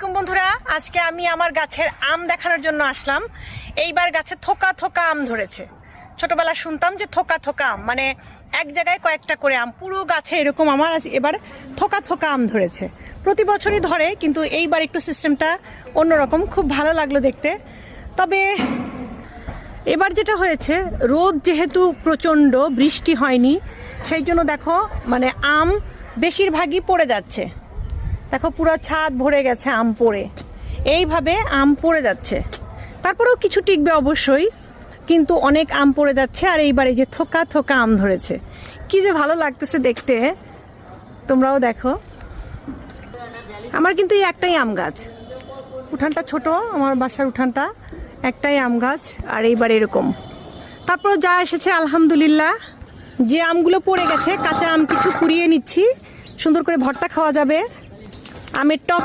আলাইকুম বন্ধুরা। আজকে আমি আমার গাছের আম দেখানোর জন্য আসলাম। এইবার গাছে থোকা থোকা আম ধরেছে। ছোটবেলা শুনতাম যে থোকা থোকা আম মানে এক জায়গায় কয়েকটা করে আম, পুরো গাছে এরকম আমার আজ এবার থোকা থোকা আম ধরেছে। প্রতি বছরই ধরে, কিন্তু এইবার একটু সিস্টেমটা অন্যরকম, খুব ভালো লাগল দেখতে। তবে এবার যেটা হয়েছে, রোদ যেহেতু প্রচণ্ড, বৃষ্টি হয়নি, সেই জন্য দেখো মানে আম বেশিরভাগই পড়ে যাচ্ছে। দেখো, পুরো ছাদ ভরে গেছে আম পড়ে। এইভাবে আম পড়ে যাচ্ছে। তারপরেও কিছু টিকবে অবশ্যই, কিন্তু অনেক আম পড়ে যাচ্ছে আর এইবার এই যে থোকা থোকা আম ধরেছে। কি যে ভালো লাগতেছে দেখতে। তোমরাও দেখো। আমার কিন্তু এই একটাই আম গাছ। উঠানটা ছোট, আমার বাসার উঠানটা। একটাই আম গাছ, আর এইবার এরকম। তারপর যা এসেছে, আলহামদুলিল্লাহ। যে আমগুলো পড়ে গেছে, কাঁচা আম কিছু কুড়িয়ে নিচ্ছি। সুন্দর করে ভর্তা খাওয়া যাবে। আমের টক